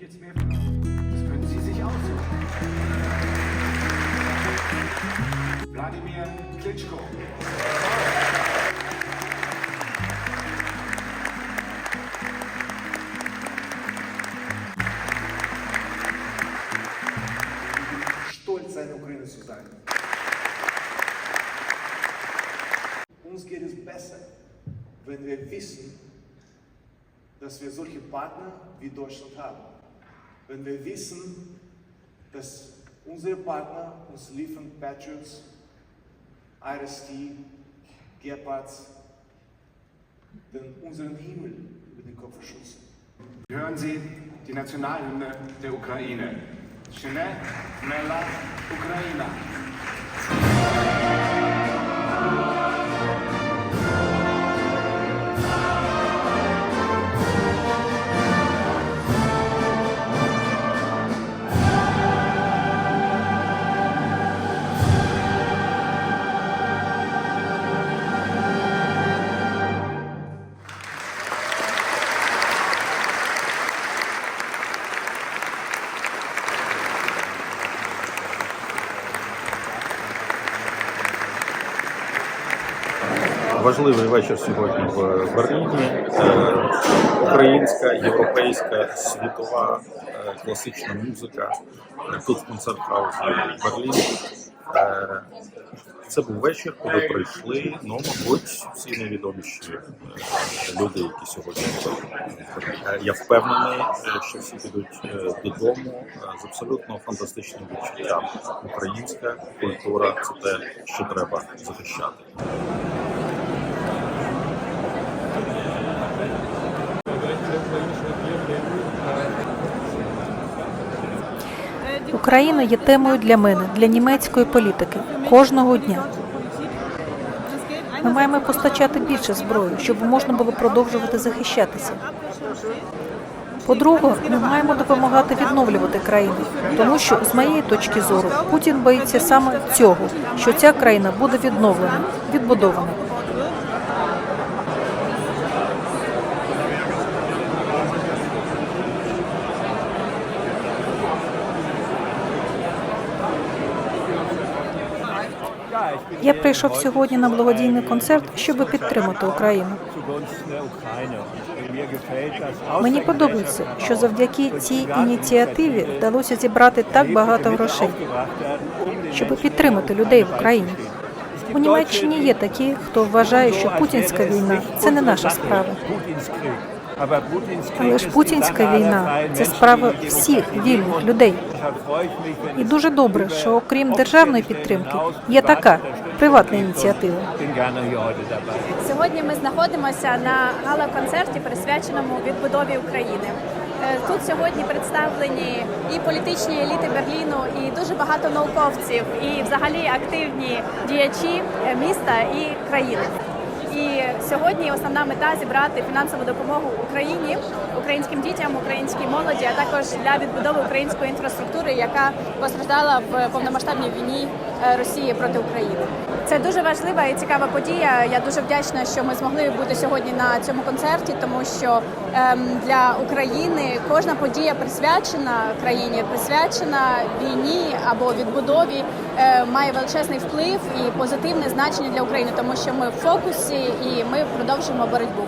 jetzt mehr verraten. Das können Sie sich aussuchen. Wladimir Klitschko. stolz sein, Ukraine zu sein. Uns geht es besser, wenn wir wissen, dass wir solche Partner wie Deutschland haben. Wenn wir wissen, dass unsere Partner uns liefern Patriots, IRST, Gepards, den unseren Himmel über den Kopf verschützen. Hören Sie die Nationalhymne der Ukraine. Shine Mela Ukraina. Важливий вечір сьогодні в Берліні. Е, Українська, європейська, світова е, класична музика. Е, Тут в концерт-хаусі Берлін. Е, Це був вечір, коли прийшли, ну, мабуть, всі найвідоміші люди, які сьогодні. Я впевнений, що всі підуть додому з абсолютно фантастичним відчуттям. Українська культура це те, що треба захищати. Україна є темою для мене, для німецької політики кожного дня. Ми маємо постачати більше зброї, щоб можна було продовжувати захищатися. По-друге, ми маємо допомагати відновлювати країну, тому що з моєї точки зору Путін боїться саме цього, що ця країна буде відновлена, відбудована. Я прийшов сьогодні на благодійний концерт, щоб підтримати Україну. Мені подобається, що завдяки цій ініціативі вдалося зібрати так багато грошей, щоб підтримати людей в Україні. У Німеччині є такі, хто вважає, що путінська війна це не наша справа. Але ж путінська війна це справа всіх вільних людей. І дуже добре, що окрім державної підтримки є така приватна ініціатива. Сьогодні ми знаходимося на гала-концерті, присвяченому відбудові України. Е, Тут сьогодні представлені і політичні еліти Берліну, і дуже багато науковців, і взагалі активні діячі е, міста і країни. І сьогодні основна мета зібрати фінансову допомогу Україні, українським дітям, українській молоді, а також для відбудови української інфраструктури, яка постраждала в повномасштабній війні е, Росії проти України. Це дуже важлива і цікава подія. Я дуже вдячна, що ми змогли бути сьогодні на цьому концерті, тому що ем, для України кожна подія присвячена країні, присвячена війні або відбудові, е, має величезний вплив і позитивне значення для України, тому що ми в фокусі і ми продовжуємо боротьбу.